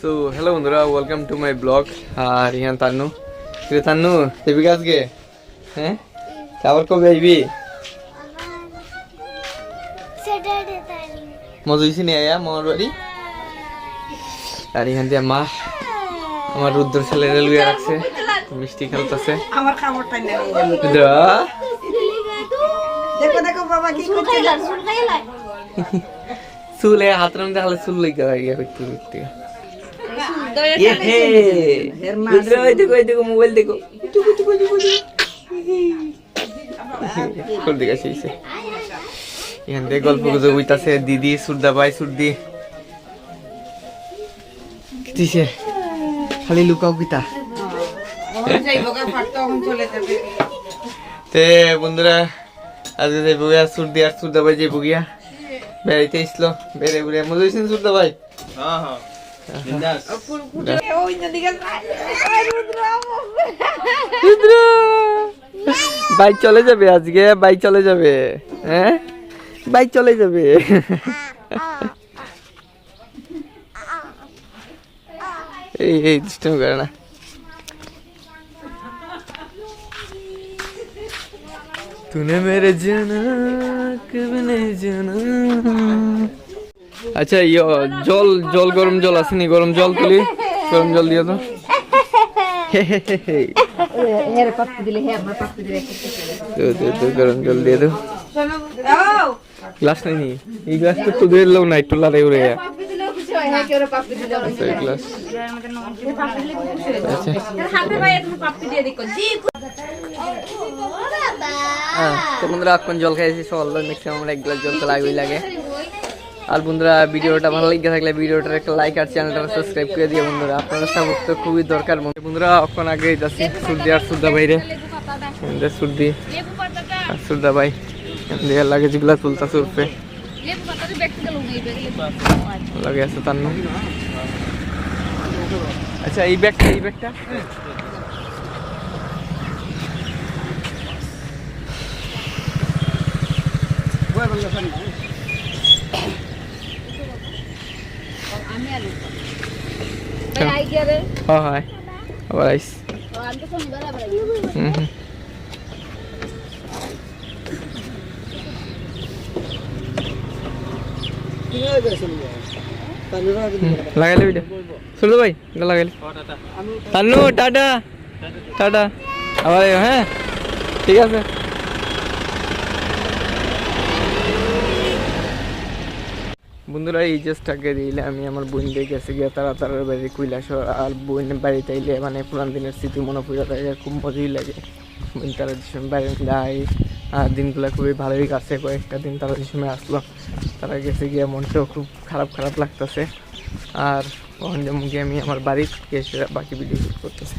So hello বন্ধুরা welcome to my blog আর ইয়ান তান্নু রে তান্নু দেবি আজকে হ্যাঁ? আবার কবে আইবি মজা হয়েছে নিয়ে আয়া মামার বাড়ি? আর এখান দিয়ে মা আমার রুদ্র ছেলেরা লুয়ে রাখছে। মিষ্টি খেলতেছে। আমার খাবারটা দেখো দেখো বাবা কি করছে। চুলে হাত রং দেখালে চুল লেগে গিয়ে একটু একটু। মোবাইল দেখো এখান থেকে গল্প গুজব হইতাছে দিদি সুরদা ভাই সুরদি কিছে খালি লুকাও কিতা তে বন্ধুরা আজকে যাইব গিয়া সুরদি আর সুরদা ভাই যাইব গিয়া বেড়াইতে ইসলো বেড়ে বেড়ে মজা হয়েছে সুরদা ভাই দিকে রুদ্র বাইক চলে যাবে আজকে বাইক চলে যাবে হ্যাঁ বাইক চলে যাবে এই এই দুষ্টম করে না तूने मेरे जाना कभी नहीं जाना আচ্ছা ইয়ে জল জল গরম জল আসেনি গরম জল তুলি। গরম জল দিয়ে তো দে, দে, দে, গরম জল দিয়ে দো গ্লাস নাই এই গ্লাস তো তুই এলো না একটু লড়াই উড়ে আচ্ছা আচ্ছা। হ্যাঁ তো এখন জল খাইছি সকাল আমরা এক গ্লাস জল তো লাগবেই লাগে। আর বন্ধুরা, ভিডিওটা ভালো লেগে থাকলে ভিডিওটার একটা লাইক আর চ্যানেলটা সাবস্ক্রাইব করে দিয়ে বন্ধুরা। আপনাদের সাপোর্ট তো খুবই দরকার বন্ধু- বন্ধুরা, এখন আগে যাচ্ছি সুরদি আর সুরদা বাইরে সুরদি আর সুরদা ভাই। দিয়ে লাগে যেগুলা তুলতা সুরফে লাগে আছে তার নাম। আচ্ছা এই ব্যাগটা এই ব্যাগটা হয় আবার আইস। হুম হুম। লাগাইলে ভিডিও শুনলো ভাই এটা লাগাইলে। তান্নু টাটা। টাটা। আবার হ্যাঁ? ঠিক আছে। বন্ধুরা, এই জাস্টটাকে দিলে আমি আমার বোনদের গেছে গিয়ে তারা তার বাড়ি কৈলাস আর বোন বাড়িতে আইলে মানে পুরান দিনের স্মৃতি মনে পড়ে থাকে খুব মজাই লাগে। বোন তারা যে সময় বাইরে আই আর দিনগুলো খুবই ভালোই কাছে কয়েকটা দিন তারা যে সময় আসলো। তারা গেছে গিয়ে মনটাও খুব খারাপ খারাপ লাগতেছে। আর ওখান যে মুখে আমি আমার বাড়ির এসে বাকি ভিডিও শুট করতেছি।